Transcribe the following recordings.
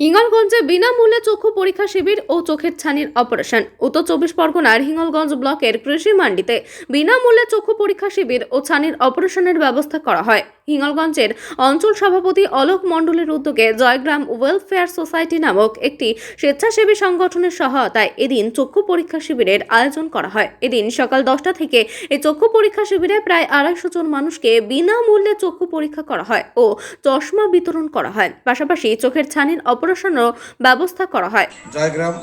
হিঙ্গলগঞ্জে বিনামূল্যে চক্ষু পরীক্ষা শিবির ও চোখের ছানির অপারেশন। উত্তর চব্বিশ পরগনার হিঙ্গলগঞ্জ ব্লকের কৃষি মান্ডিতে বিনামূল্যে চক্ষু পরীক্ষা শিবির ও ছানির অপারেশনের ব্যবস্থা করা হয়। হিঙ্গলগঞ্জের অঞ্চল সভাপতি অলোক মণ্ডলের উদ্যোগে জয়গ্রাম ওয়েলফেয়ার সোসাইটি নামক একটি স্বেচ্ছাসেবী সংগঠনের সহায়তায় এদিন চক্ষু পরীক্ষা শিবিরের আয়োজন করা হয়। এদিন সকাল দশটা থেকে এই চক্ষু পরীক্ষা শিবিরে প্রায় আড়াইশো জন মানুষকে বিনামূল্যে চক্ষু পরীক্ষা করা হয় ও চশমা বিতরণ করা হয়। পাশাপাশি চোখের ছানির অপারেশনেরও ব্যবস্থা করা হয়। জয়গ্রাম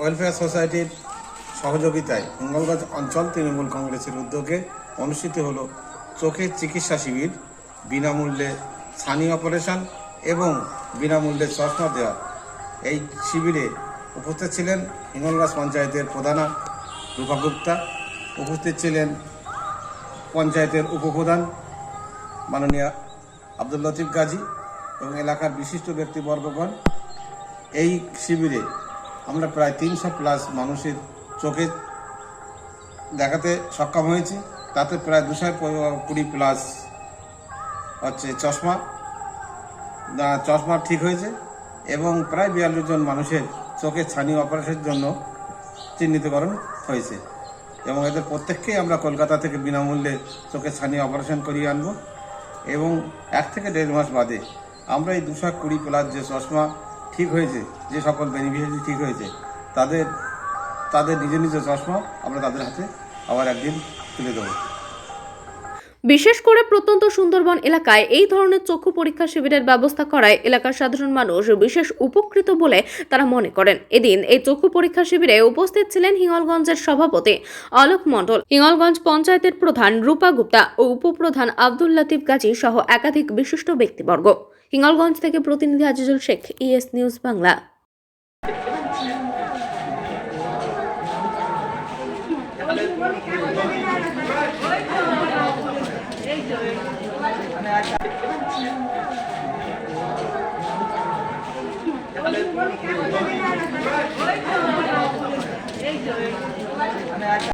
ওয়েলফেয়ার সোসাইটির সহযোগিতায় মঙ্গলগঞ্জ অঞ্চল তৃণমূল কংগ্রেসের উদ্যোগে অনুষ্ঠিত হল চোখের চিকিৎসা শিবির। বিনামূল্যে ছানি অপারেশন এবং বিনামূল্যে চশমা দেওয়া। এই শিবিরে উপস্থিত ছিলেন হিঙ্গলগঞ্জ পঞ্চায়েতের প্রধানা রূপা গুপ্তা, উপস্থিত ছিলেন পঞ্চায়েতের উপপ্রধান মাননীয় আব্দুল লতিফ গাজী এবং এলাকার বিশিষ্ট ব্যক্তিবর্গগণ। এই শিবিরে আমরা প্রায় তিনশো প্লাস মানুষের চোখে দেখাতে সক্ষম হয়েছি। তাতে প্রায় দুশো কুড়ি প্লাস হচ্ছে চশমা। চশমা ঠিক হয়েছে এবং প্রায় বিয়াল্লিশ জন মানুষের চোখের ছানি অপারেশনের জন্য চিহ্নিতকরণ হয়েছে এবং এদের প্রত্যেককেই আমরা কলকাতা থেকে বিনামূল্যে চোখের ছানি অপারেশন করিয়ে আনব এবং এক থেকে দেড় মাস বাদে আমরা এই দুশো কুড়ি প্লাস যে চশমা ঠিক হয়েছে, যে সকল বেনিফিশিয়ারি ঠিক হয়েছে, তাদের তাদের নিজ নিজ চশমা আমরা তাদের হাতে আবার একদিন তুলে দেবো। বিশেষ করে প্রত্যন্ত সুন্দরবন এলাকায় এই ধরনের চক্ষু পরীক্ষা শিবিরের ব্যবস্থা করায় এলাকার সাধারণ মানুষ বিশেষ উপকৃত বলে তারা মনে করেন। এদিন এই চক্ষু পরীক্ষা শিবিরে উপস্থিত ছিলেন হিঙ্গলগঞ্জের সভাপতি অলোক মণ্ডল। হিঙ্গলগঞ্জ পঞ্চায়েতের প্রধান রূপা গুপ্তা ও উপপ্রধান আব্দুল লতিফ গাজী সহ একাধিক বিশিষ্ট ব্যক্তিবর্গ। হিঙ্গলগঞ্জ থেকে প্রতিনিধি Azizul Sheikh, ES news Bangla.